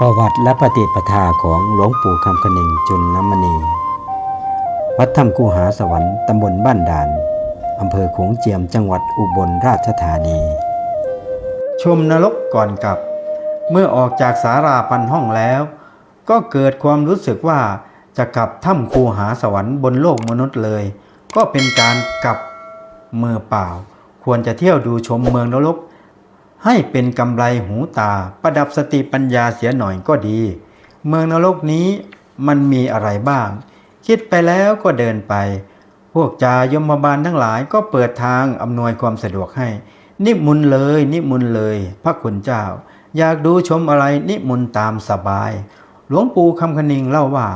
ประวัติและปฏิปทาของหลวงปู่คำคนึงจุลนมณี วัดถ้ำกูหาสวรรค์ตำบลบ้านด่าน อำเภอขงเจียมจังหวัดอุบลราชธานี ชมนรกก่อนกลับ เมื่อออกจากสาราพันห้องแล้ว ก็เกิดความรู้สึกว่าจะกลับถ้ำคูหาสวรรค์บนโลกมนุษย์เลย ก็เป็นการกลับมือเปล่า ควรจะเที่ยวดูชมเมืองนรก ให้เป็นกำไรหูตาประดับสติปัญญาเสียหน่อยก็ดี เมืองนรกนี้มันมีอะไรบ้าง คิดไปแล้วก็เดินไป พวกจายมบาลทั้งหลายก็เปิดทางอำนวยความสะดวกให้ นิมนต์เลยนิมนต์เลย พระคุณเจ้า อยากดูชมอะไรนิมนต์ตามสบาย หลวงปู่คำคณิงเล่าว่า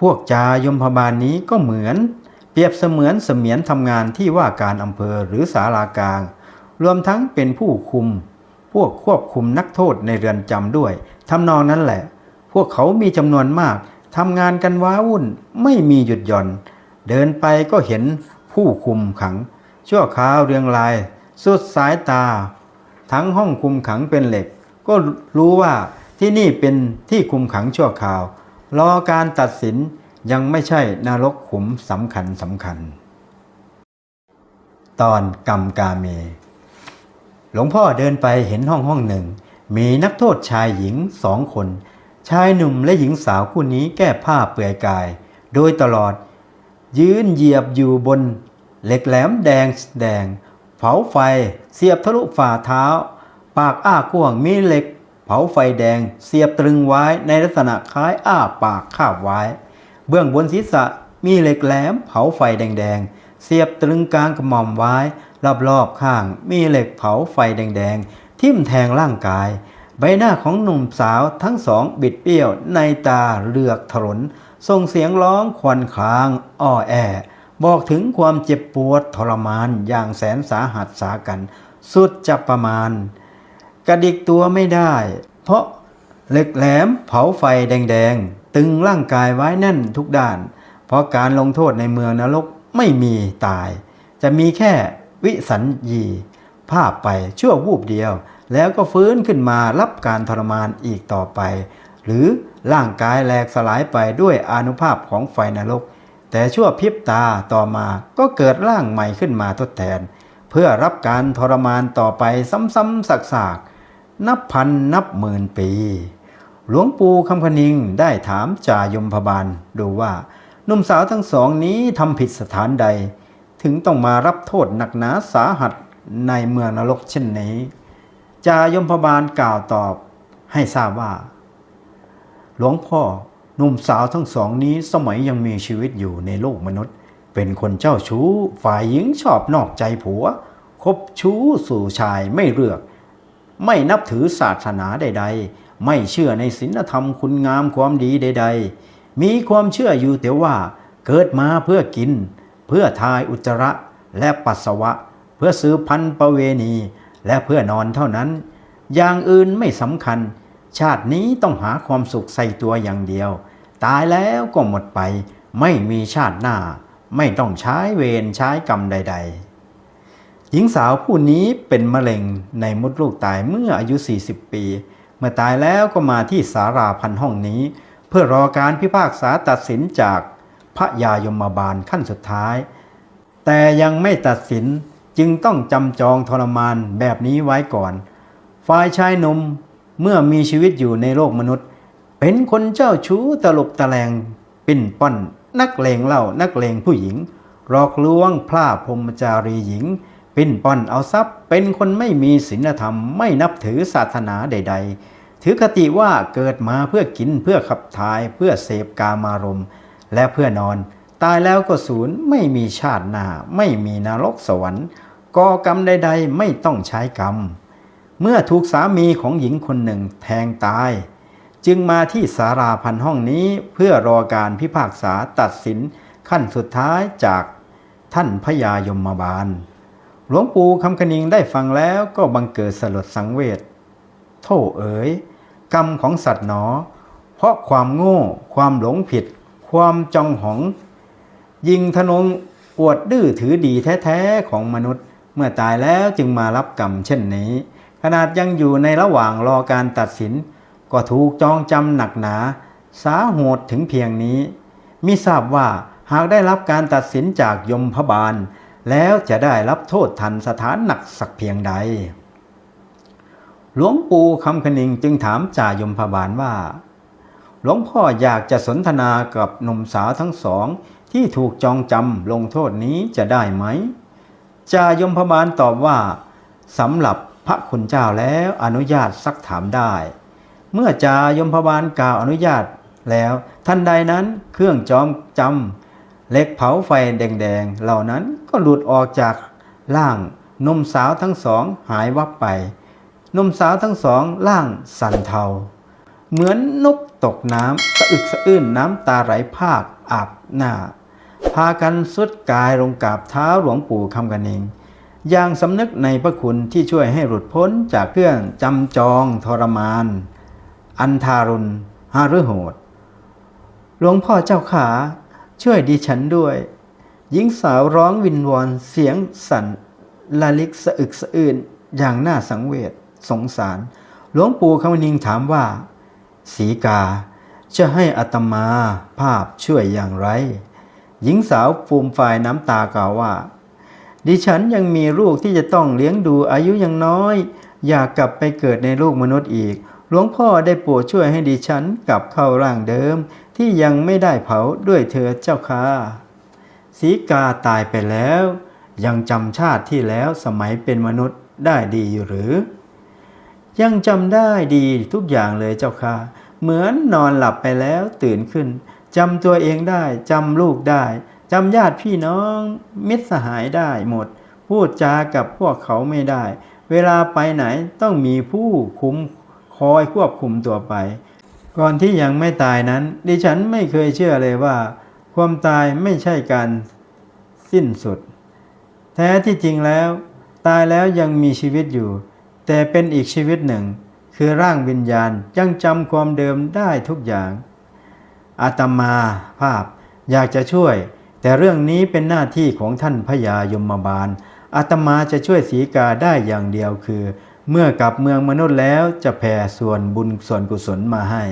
พวกจายมพบาลนี้ก็เหมือน เปรียบเสมือนเสมียนทำงานที่ว่าการอำเภอหรือสารากลาง รวมทั้งเป็นผู้คุม พวกควบคุมนักโทษในเรือนจำด้วยทำนองนั้นแหละ พวกเขามีจำนวนมากทำงานกันว้าวุ่นไม่มีหยุดหย่อน เดินไปก็เห็นผู้คุมขัง ชั่วคราวเรียงราย สุดสายตา ทั้งห้องคุมขังเป็นเหล็ก ก็รู้ว่าที่นี่เป็นที่คุมขังชั่วคราว รอการตัดสินยังไม่ใช่นรกขุมสำคัญสำคัญ ตอนกรรมกาเม หลวงพ่อเดินไปเห็นห้องห้องหนึ่ง มีนักโทษชายหญิงสองคน ชายหนุ่มและหญิงสาวคู่นี้แก้ผ้าเปลือยกาย โดยตลอด ยืนเหยียบอยู่บน เหล็กแหลมแดงแดง เผาไฟเสียบทะลุฝ่าเท้า ปากอ้ากว้างมีเหล็ก เผาไฟแดงเสียบตรึงไว้ในลักษณะคล้ายอ้าปากคาบไว้ เบื้องบนศีรษะมีเหล็กแหลมเผาไฟแดงๆเสียบตรึงกลางกระหม่อมไว้ รอบๆข้างมีเหล็กเผาไฟแดงๆ ทิ่มแทงร่างกาย ใบหน้าของหนุ่มสาวทั้งสองบิดเปี้ยวในตาเลือกถลนส่งเสียงร้องควันคลางอ้อแอ บอกถึงความเจ็บปวดทรมานอย่างแสนสาหัสสากัน สุดจะประมาณ กระดิกตัวไม่ได้ เพราะเหล็กแหลมเผาไฟแดงๆ ตึงร่างกายไว้แน่นทุกด้าน เพราะการลงโทษในเมืองนรกไม่มีตาย จะมีแค่ วิสัญญีภาพไปชั่ววูบเดียว แล้วก็ฟื้นขึ้นมารับการทรมานอีกต่อไป หรือร่างกายแหลกสลายไปด้วยอนุภาพของไฟนรก แต่ชั่วพริบตาต่อมาก็เกิดร่างใหม่ขึ้นมาทดแทน เพื่อรับการทรมานต่อไปซ้ำๆสักๆ นับพันนับหมื่นปี หลวงปู่คำพนิงได้ถามจายมพบาลดูว่าหนุ่มสาวทั้งสองนี้ทำผิดสถานใด ถึงต้องมารับโทษหนักหนาสาหัสในเมืองนรกเช่นนี้ จายมพบาลกล่าวตอบให้ทราบว่า หลวงพ่อหนุ่มสาวทั้งสองนี้สมัยยังมีชีวิตอยู่ในโลกมนุษย์ เป็นคนเจ้าชู้ ฝ่ายหญิงชอบนอกใจผัว คบชู้สู่ชายไม่เลือก ไม่นับถือศาสนาใด ๆ ไม่เชื่อในศีลธรรมคุณงามความดีใด ๆ มีความเชื่ออยู่แต่ว่าเกิดมาเพื่อกิน เพื่อทายอุจจาระและปัสสาวะ เพื่อซื้อพันธุ์ประเวณี และเพื่อนอนเท่านั้น อย่างอื่นไม่สำคัญ ชาตินี้ต้องหาความสุขใส่ตัวอย่างเดียว ตายแล้วก็หมดไป ไม่มีชาติหน้า ไม่ต้องใช้เวรใช้กรรมใด ๆ หญิงสาวผู้นี้เป็นมะเร็งในมดลูกตายเมื่ออายุ 40 ปี เมื่อตายแล้วก็มาที่สาราพันห้องนี้ เพื่อรอการพิพากษาตัดสินจาก พระยายมบาลขั้นสุดท้าย แต่ยังไม่ตัดสินจึงต้องจำจองทรมานแบบนี้ไว้ก่อน ฝ่ายชายหนุ่มเมื่อมีชีวิตอยู่ในโลกมนุษย์ เป็นคนเจ้าชู้ตลบตะแลงปิ้นป้อนนักเลงเหล้านักเลงผู้หญิงหลอกลวงพลาพรมจารีหญิง ปิ้นป้อนเอาทรัพย์ เป็นคนไม่มีศีลธรรม ไม่นับถือศาสนาใด ๆ ถือคติว่าเกิดมาเพื่อกินเพื่อขับถ่ายเพื่อเสพกามารมณ์ และเพื่อนอน ตายแล้วก็สูญไม่มีชาติหน้า ไม่มีนรกสวรรค์ก่อกรรมใดๆ ไม่ต้องใช้กรรม เมื่อถูกสามีของหญิงคนหนึ่งแทงตาย จึงมาที่สาราพันห้องนี้เพื่อรอการพิพากษาตัดสินขั้นสุดท้ายจากท่านพญายมบาล หลวงปู่คำคณิงได้ฟังแล้วก็บังเกิดสลดสังเวชโท่เอ๋ย กรรมของสัตว์หนอ เพราะความโง่ความหลงผิด ความจองหอง ยิงทนงอวดดื้อถือดีแท้ๆของมนุษย์ เมื่อตายแล้วจึงมารับกรรมเช่นนี้ ขนาดยังอยู่ในระหว่างรอการตัดสิน ก็ถูกจองจำหนักหนา สาโหดถึงเพียงนี้ มิทราบว่าหากได้รับการตัดสินจากยมพบาล แล้วจะได้รับโทษทันสถานหนักสักเพียงใด หลวงปู่คำคณิงจึงถามจ่ายมพบาลว่า หลวงพ่ออยากจะสนทนากับหนุ่มสาวทั้งสอง ที่ถูกจองจำลงโทษนี้จะได้ไหมจายมพบาลตอบว่าสำหรับพระคุณเจ้าแล้วอนุญาตซักถามได้ เมื่อจายมพบาลกล่าวอนุญาตแล้วทันใดนั้นเครื่องจองจำเล็กเผาไฟแดงๆ เหล่านั้นก็หลุดออกจากร่างหนมสาวทั้งสองหายวับไปหนมสาวทั้งสองร่างสั่นเทา เหมือนนกตกน้ำสะอึกสะอื้นน้ำตาไหลภาคอาบหน้า พากันสุดกายลงกราบเท้าหลวงปู่คำกันเองอย่างสำนึกในพระคุณที่ช่วยให้หลุดพ้นจากเครื่องจำจองทรมาน อันทารุณหาฤโหด หลวงพ่อเจ้าขาช่วยดิฉันด้วย หญิงสาวร้องวินวอนเสียงสั่นละลิกสะอึกสะอื้นอย่างน่าสังเวชสงสาร หลวงปู่คำนิงถามว่า สีกา จะให้อัตมาภาพช่วยอย่างไร หญิงสาวฟูมฟายน้ำตากล่าวว่า ดิฉันยังมีลูกที่จะต้องเลี้ยงดูอายุยังน้อย อยากกลับไปเกิดในลูกมนุษย์อีก หลวงพ่อได้โปรดช่วยให้ดิฉันกลับเข้าร่างเดิม ที่ยังไม่ได้เผาด้วยเธอเจ้าค่ะสีกาตายไปแล้ว ยังจำชาติที่แล้วสมัยเป็นมนุษย์ได้ดีอยู่หรือ ยังจำได้ดีทุกอย่างเลยเจ้าค่ะ เหมือนนอนหลับไปแล้วตื่นขึ้นจำตัวเองได้จำลูกได้จำญาติพี่น้องมิตรสหายได้หมด พูดจากับพวกเขาไม่ได้ เวลาไปไหนต้องมีผู้คุ้มคอยควบคุมตัวไป ก่อนที่ยังไม่ตายนั้น ดิฉันไม่เคยเชื่อเลยว่า ความตายไม่ใช่การสิ้นสุด แท้ที่จริงแล้ว ตายแล้วยังมีชีวิตอยู่ แต่เป็นอีกชีวิตหนึ่ง คือร่างวิญญาณยังจำความเดิมได้ทุกอย่าง อาตมาภาพอยากจะช่วย แต่เรื่องนี้เป็นหน้าที่ของท่านพญายมบาลอาตมาจะช่วยสีกาได้อย่างเดียวคือ เมื่อกลับเมืองมนุษย์แล้วจะแผ่ส่วนบุญส่วนกุศลมาให้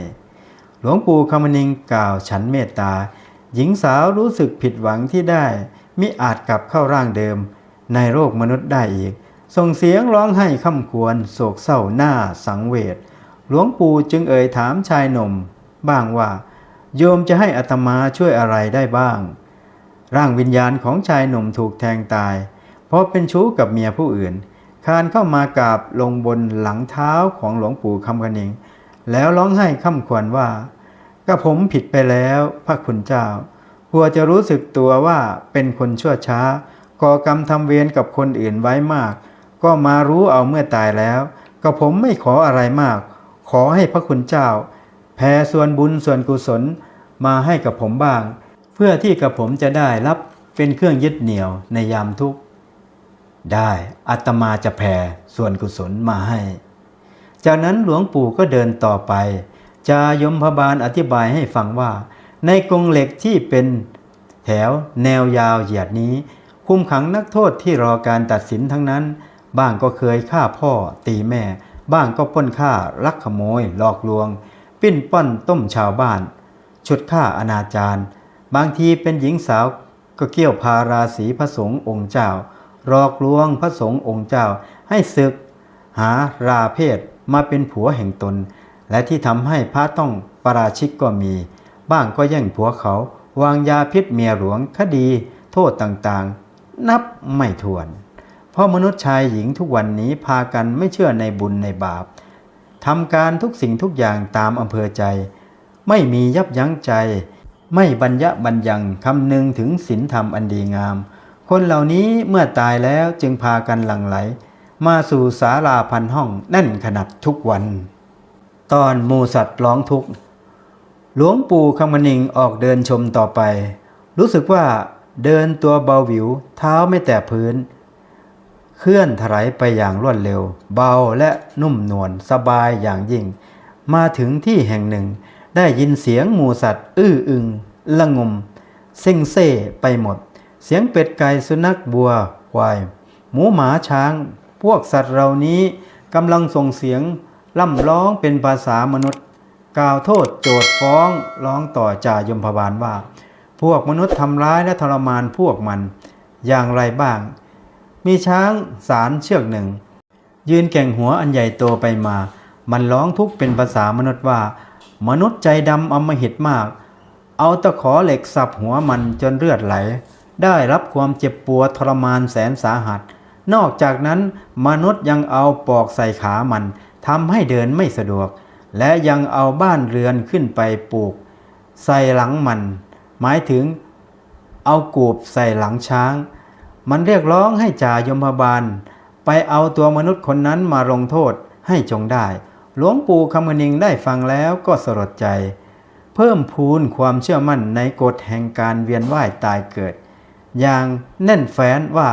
หลวงปู่คำนิงกล่าวฉันเมตตา หญิงสาวรู้สึกผิดหวังที่ได้มิอาจกลับเข้าร่างเดิม ในโลกมนุษย์ได้อีก ส่งเสียงร้องไห้ค่ำควรโศกเศร้าหน้าสังเวชหลวงปู่จึงเอ่ยถามชายหนุ่ม บ้างว่า โยมจะให้อัตมาช่วยอะไรได้บ้าง ร่างวิญญาณของชายหนุ่มถูกแทงตาย เพราะเป็นชู้กับเมียผู้อื่น คานเข้ามากราบลงบนหลังเท้าของหลวงปู่คำกันเองแล้วร้องไห้ค่ำควรว่าก็ผมผิดไปแล้วพระคุณเจ้าหัวจะรู้สึกตัวว่าเป็นคนชั่วช้าก่อกรรมทำเวรกับคนอื่นไว้มาก ก็มารู้เอาเมื่อตายแล้ว ก็ผมไม่ขออะไรมาก ขอให้พระคุณเจ้า แผ่ส่วนบุญส่วนกุศลมาให้กับผมบ้าง เพื่อที่กับผมจะได้รับเป็นเครื่องยึดเหนี่ยวในยามทุกข์ได้อัตมาจะแผ่ส่วนกุศลมาให้ จากนั้นหลวงปู่ก็เดินต่อไป จายมพบาลอธิบายให้ฟังว่า ในกรงเหล็กที่เป็นแถวแนวยาวเหยียดนี้ คุมขังนักโทษที่รอการตัดสินทั้งนั้น บ้างก็เคยฆ่าพ่อตีแม่ บ้างก็ป้นฆ่าลักขโมย หลอกลวง ปิ้นป้อนต้มชาวบ้าน ชุดฆ่าอนาจารบางทีเป็นหญิงสาวก็เกี่ยวพาราศีพระสงฆ์องค์เจ้าหลอกลวงพระสงฆ์องค์เจ้า ให้ศึก หาราเพศมาเป็นผัวแห่งตน และที่ทำให้พระต้องปราชิกก็มี บ้างก็แย่งผัวเขา วางยาพิษเมียหลวงคดี โทษต่างๆ นับไม่ถ้วน เพราะมนุษย์ชายหญิงทุกวันนี้พากันไม่เชื่อในบุญในบาปทำการทุกสิ่งทุกอย่างตามอำเภอใจ ไม่มียับยั้งใจ ไม่บรรยะบรรยังคำนึงถึงศีลธรรมอันดีงาม คนเหล่านี้เมื่อตายแล้วจึงพากันหลั่งไหล มาสู่ศาลาพันห้องแน่นขนาดทุกวัน ตอนมูสัตว์ร้องทุกข์หลวงปู่คำมนิงออกเดินชมต่อไป รู้สึกว่าเดินตัวเบาหวิว เท้าไม่แตะพื้น เคลื่อนถลายไปอย่างรวดเร็ว เบาและนุ่มนวลสบายอย่างยิ่ง มาถึงที่แห่งหนึ่ง ได้ยินเสียงหมูสัตว์ อื้ออึงละงม เซ็งเซ่ไปหมด เสียงเป็ดไก่สุนัขบัวควาย หมูหมาช้าง พวกสัตว์เหล่านี้กำลังส่งเสียงล่ำร้องเป็นภาษามนุษย์ กล่าวโทษโจทฟ้องร้องต่อจ่ายมพบาลว่า พวกมนุษย์ทำร้ายและทรมานพวกมัน อย่างไรบ้าง มีช้างสารเชือกหนึ่ง ยืนแก่งหัวอันใหญ่โตไปมา มันร้องทุกข์เป็นภาษามนุษย์ว่า มนุษย์ใจดำอมหิตมาก เอาตะขอเหล็กสับหัวมันจนเลือดไหล ได้รับความเจ็บปวดทรมานแสนสาหัส นอกจากนั้นมนุษย์ยังเอาปอกใส่ขามันทำให้เดินไม่สะดวก และยังเอาบ้านเรือนขึ้นไปปลูก ใส่หลังมัน หมายถึงเอากูบใส่หลังช้าง มันเรียกร้องให้จ่ายมบาล ไปเอาตัวมนุษย์คนนั้นมาลงโทษให้จงได้ หลวงปู่คำมนิงได้ฟังแล้วก็สลดใจ เพิ่มพูนความเชื่อมั่นในกฎแห่งการเวียนว่ายตายเกิด อย่างแน่นแฟ้นว่า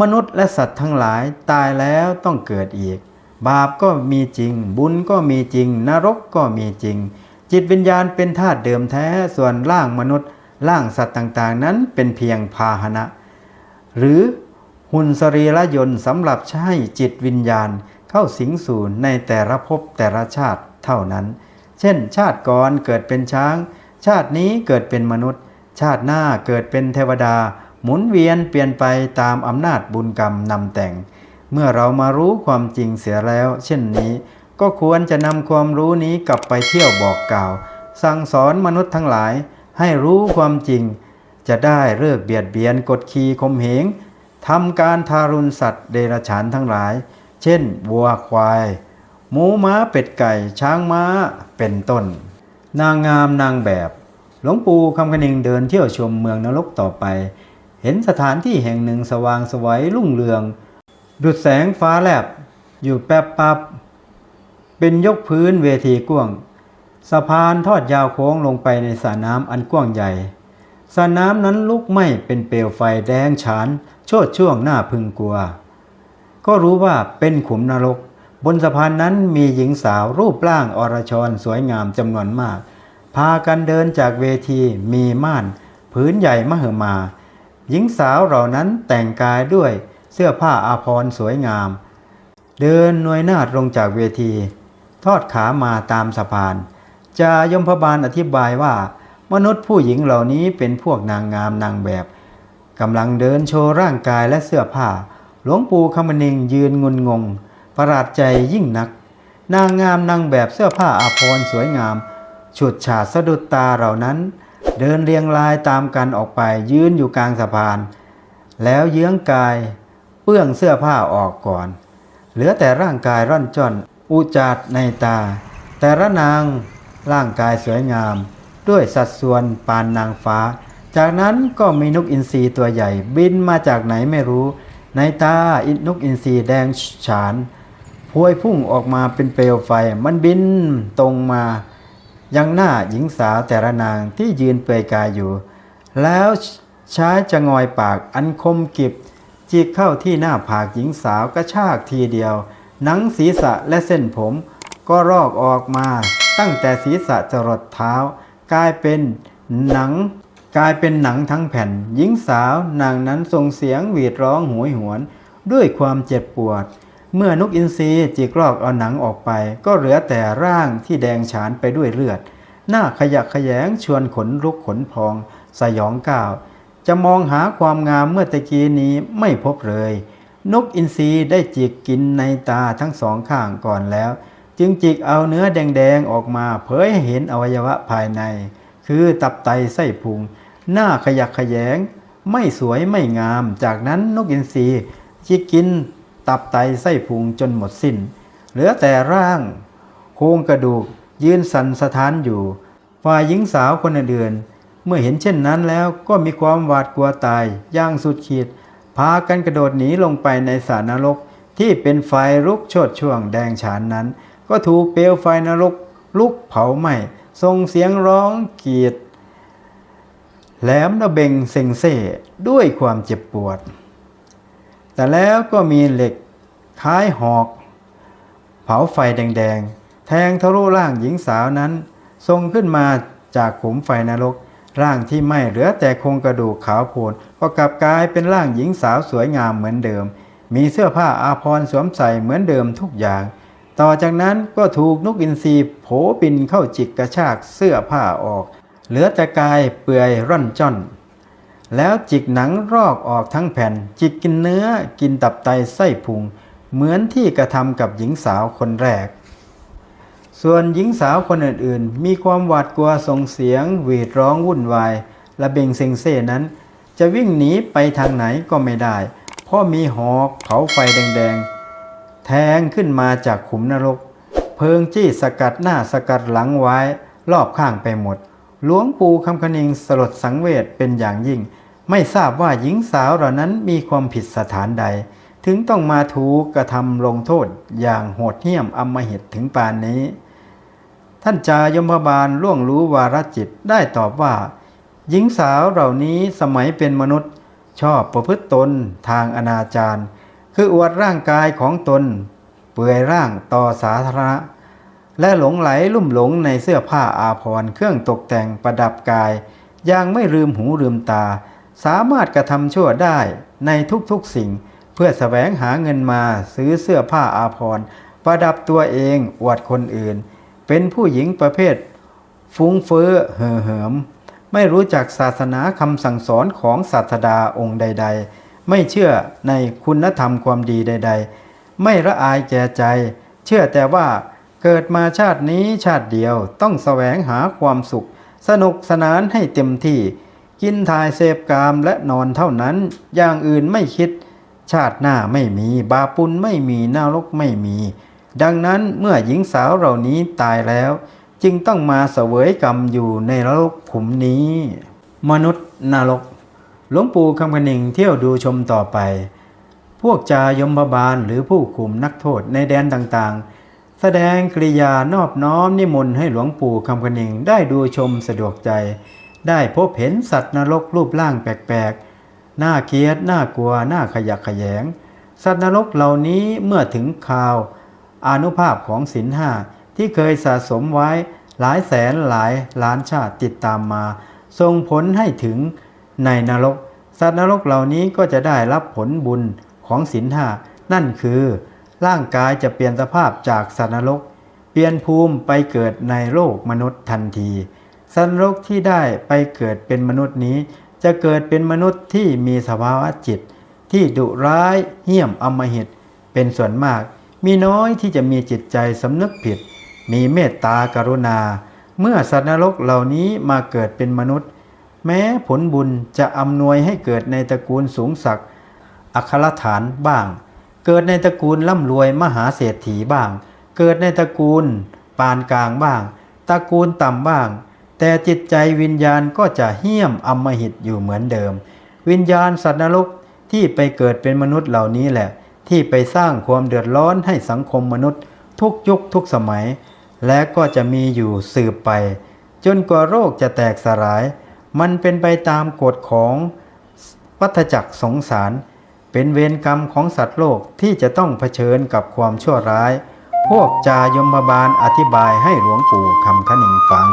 มนุษย์และสัตว์ทั้งหลายตายแล้วต้องเกิดอีก บาปก็มีจริง บุญก็มีจริง นรกก็มีจริง จิตวิญญาณเป็นธาตุเดิมแท้ส่วนร่างมนุษย์ร่างสัตว์ต่างๆ นั้นเป็นเพียงพาหนะ หรือหุ่นสรีระยนต์สำหรับใช้จิตวิญญาณเข้าสิงสู่ในแต่ละภพแต่ละชาติเท่านั้น เช่น ชาติก่อนเกิดเป็นช้าง ชาตินี้เกิดเป็นมนุษย์ ชาติหน้าเกิดเป็นเทวดา หมุนเวียนเปลี่ยนไปตามอำนาจบุญกรรมนำแต่ง เมื่อเรามารู้ความจริงเสียแล้ว เช่นนี้ ก็ควรจะนำความรู้นี้กลับไปเที่ยวบอกกล่าว สั่งสอนมนุษย์ทั้งหลายให้รู้ความจริง จะได้เลิกเบียดเบียนกดขี่ข่มเหงทำการทารุณสัตว์เดรัจฉานทั้งหลาย เช่นวัวควาย หมูม้าเป็ดไก่ ช้างม้าเป็นต้น นางงามนางแบบ หลวงปู่คำกนิงเดินเที่ยวชมเมืองนรกต่อไป เห็นสถานที่แห่งหนึ่งสว่างสวัยรุ่งเรือง ดุดแสงฟ้าแลบ อยู่แป๊บปับเป็นยกพื้นเวทีกว้างสะพานทอดยาวโค้งลงไปในสระน้ำอันกว้างใหญ่ สระน้ำนั้นลุกไหม้เป็นเปลวไฟแดงฉาน โชดช่วงหน้าพึงกลัว ก็รู้ว่าเป็นขุมนรก บนสะพานนั้นมีหญิงสาวรูปร่างอรชรสวยงามจำนวนมาก พากันเดินจากเวทีมีม่านผืนใหญ่มหึมา หญิงสาวเหล่านั้นแต่งกายด้วยเสื้อผ้าอาภรณ์สวยงาม เดินหน่วยนาดลงจากเวที ทอดขามาตามสะพานจายมพบาลอธิบายว่า มนุษย์ผู้หญิงเหล่านี้เป็นพวกนางงามนางแบบกำลังเดินโชว์ร่างกายและเสื้อผ้า หลวงปู่คำนิงยืนงุนงง ประหลาดใจยิ่งนัก นางงามนางแบบเสื้อผ้าอาภรณ์สวยงาม ฉุดฉาดสะดุดตาเหล่านั้น เดินเรียงรายตามกันออกไปยืนอยู่กลางสะพาน แล้วเยื้องกาย เปื้องเสื้อผ้าออกก่อน เหลือแต่ร่างกายร่อนจ้อนอุจาดในตา แต่ละนางร่างกายสวยงาม ด้วยสัดส่วนปานนางฟ้า จากนั้นก็มีนกอินทรีตัวใหญ่ บินมาจากไหนไม่รู้ ในตาอินนกอินทรีแดงฉานพวยพุ่งออกมาเป็นเปลวไฟ มันบินตรงมา ยังหน้าหญิงสาวแต่ละนางที่ยืนเปลือยกายอยู่ แล้วใช้จะงอยปากอันคมกิบจิกเข้าที่หน้าผากหญิงสาวกระชากทีเดียว หนังศีรษะและเส้นผม ก็รอกออกมา ตั้งแต่ศีรษะจรดเท้า กลายเป็นหนังกลายเป็นหนังทั้งแผ่น หญิงสาวนางนั้นส่งเสียงหวีดร้องโหยหวน ด้วยความเจ็บปวด เมื่อนกอินทรีจิกลอกเอาหนังออกไป ก็เหลือแต่ร่างที่แดงฉานไปด้วยเลือด หน้าขยักขยงชวนขนลุกขนพอง สยองก้าว จะมองหาความงามเมื่อตะกี้นี้ไม่พบเลย นกอินทรีได้จิกกินในตาทั้งสองข้างก่อนแล้ว จึงจิกเอาเนื้อแดงๆออกมา เผยให้เห็นอวัยวะภายใน คือตับไตไส้พุง หน้าขยักขยง ไม่สวยไม่งาม จากนั้นนกอินทรีจิกกินตับไตไส้พุงจนหมดสิ้น เหลือแต่ร่าง โครงกระดูก ยืนสันสถานอยู่ ฝ่ายหญิงสาวคนอื่นเมื่อเห็นเช่นนั้นแล้วก็มีความหวาดกลัวตายย่างสุดขีด พากันกระโดดหนีลงไปในสารนรกที่เป็นไฟลุกโชดช่วงแดงฉานนั้น ก็ถูกเปลวไฟนรกลุกเผาไหม้ส่งเสียงร้องกรีดแหลมระเบงเซ็งเซ่ด้วยความเจ็บปวด แต่แล้วก็มีเหล็กคล้ายหอก เผาไฟแดงๆ แทงทะลุร่างหญิงสาวนั้น ทรงขึ้นมาจากขุมไฟนรก ร่างที่ไหม้เหลือแต่โครงกระดูกขาวโพลนก็กลับกลายเป็นร่างหญิงสาวสวยงามเหมือนเดิม มีเสื้อผ้าอาภรณ์สวมใส่เหมือนเดิมทุกอย่าง ต่อจากนั้นก็ถูกนกอินทรีโผบินเข้าจิกกระชากเสื้อผ้าออก เหลือแต่กายเปื่อยร่อนจ้อน แล้วจิกหนังรอกออกทั้งแผ่น จิกกินเนื้อกินตับไตไส้พุง เหมือนที่กระทำกับหญิงสาวคนแรก ส่วนหญิงสาวคนอื่นๆ มีความหวาดกลัวส่งเสียง หวีดร้องวุ่นวายและเบงเซงเซ่นั้น จะวิ่งหนีไปทางไหนก็ไม่ได้ เพราะมีหอกเผาไฟแดงๆ แทงขึ้นมาจากขุมนรก เพิงจี้สกัดหน้าสกัดหลังไว้ รอบข้างไปหมด หลวงปู่คำคณิงสลดสังเวชเป็นอย่างยิ่ง ไม่ทราบว่าหญิงสาวเหล่านั้นมีความผิดสถานใด ถึงต้องมาถูกกระทำลงโทษอย่างโหดเหี้ยมอำมหิตถึงปานนี้ ท่านจายมบาลล่วงรู้วารจิตได้ตอบว่า หญิงสาวเหล่านี้สมัยเป็นมนุษย์ชอบประพฤติตนทางอนาจาร คืออวดร่างกายของตน เปื่อยร่างต่อสาธารณะ และหลงไหลลุ่มหลงในเสื้อผ้าอาภรณ์เครื่องตกแต่งประดับกายอย่างไม่ลืมหูลืมตา สามารถกระทำชั่วได้ในทุกๆสิ่ง เพื่อแสวงหาเงินมาซื้อเสื้อผ้าอาภรณ์ประดับตัวเองอวดคนอื่น เป็นผู้หญิงประเภท ฟุ้งเฟ้อเห่อเหิม ไม่รู้จักศาสนาคำสั่งสอนของศาสดาองค์ใด ๆ ไม่เชื่อในคุณธรรมความดีใด ๆ ไม่ละอายแก่ใจ เชื่อแต่ว่าเกิดมาชาตินี้ชาติเดียวต้องแสวงหาความสุข สนุกสนานให้เต็มที่ กินทายเสพกามและนอนเท่านั้น อย่างอื่นไม่คิด ชาติหน้าไม่มี บาปุลไม่มีนรกไม่มี ดังนั้นเมื่อหญิงสาวเหล่านี้ตายแล้ว จึงต้องมาเสวยกรรมอยู่ในนรกขุมนี้ มนุษย์นรก หลวงปู่คำพนิงเที่ยวดูชมต่อไป พวกจายมบาลหรือผู้คุมนักโทษในแดนต่างๆ แสดงกริยานอบน้อมนิมนต์ให้หลวงปู่คำพนิงได้ดูชมสะดวกใจ ได้พบเห็นสัตว์นรกรูปร่างแปลกๆ หน่าเกลียดหน่ากลัวหน่าขยักขยง สัตว์นรกเหล่านี้เมื่อถึงคราวอนุภาพของศีลห้าที่เคยสะสมไว้หลายแสนหลายล้านชาติติดตามมาส่งผลให้ถึง ในนรก สัตว์นรกเหล่านี้ก็จะได้รับผลบุญของศีลห้านั่นคือ ร่างกายจะเปลี่ยนสภาพจากสัตว์นรก เปลี่ยนภูมิไปเกิดในโลกมนุษย์ทันที สัตว์นรกที่ได้ไปเกิดเป็นมนุษย์นี้ จะเกิดเป็นมนุษย์ที่มีสภาวะจิต ที่ดุร้ายเหี้ยมอำมหิต เป็นส่วนมาก มีน้อยที่จะมีจิตใจสำนึกผิด มีเมตตากรุณา เมื่อสัตว์นรกเหล่านี้มาเกิดเป็นมนุษย์ แม้ผลบุญจะอำนวยให้เกิดในตระกูลสูงศักดิ์อัครฐานบ้าง เกิดในตระกูลร่ำรวยมหาเศรษฐีบ้าง เกิดในตระกูลปานกลางบ้าง ตระกูลต่ำบ้าง แต่จิตใจวิญญาณก็จะเหี้ยมอำมหิตอยู่เหมือนเดิม วิญญาณสัตว์นรกที่ไปเกิดเป็นมนุษย์เหล่านี้แหละ ที่ไปสร้างความเดือดร้อนให้สังคมมนุษย์ ทุกยุคทุกสมัย และก็จะมีอยู่สืบไป จนกว่าโรคจะแตกสลาย มันเป็นไปตามกฎของวัฏจักรสงสาร เป็นเวรกรรมของสัตว์โลกที่จะต้องเผชิญกับความชั่วร้าย พวกจายมบาลอธิบายให้หลวงปู่คำคณิงฟัง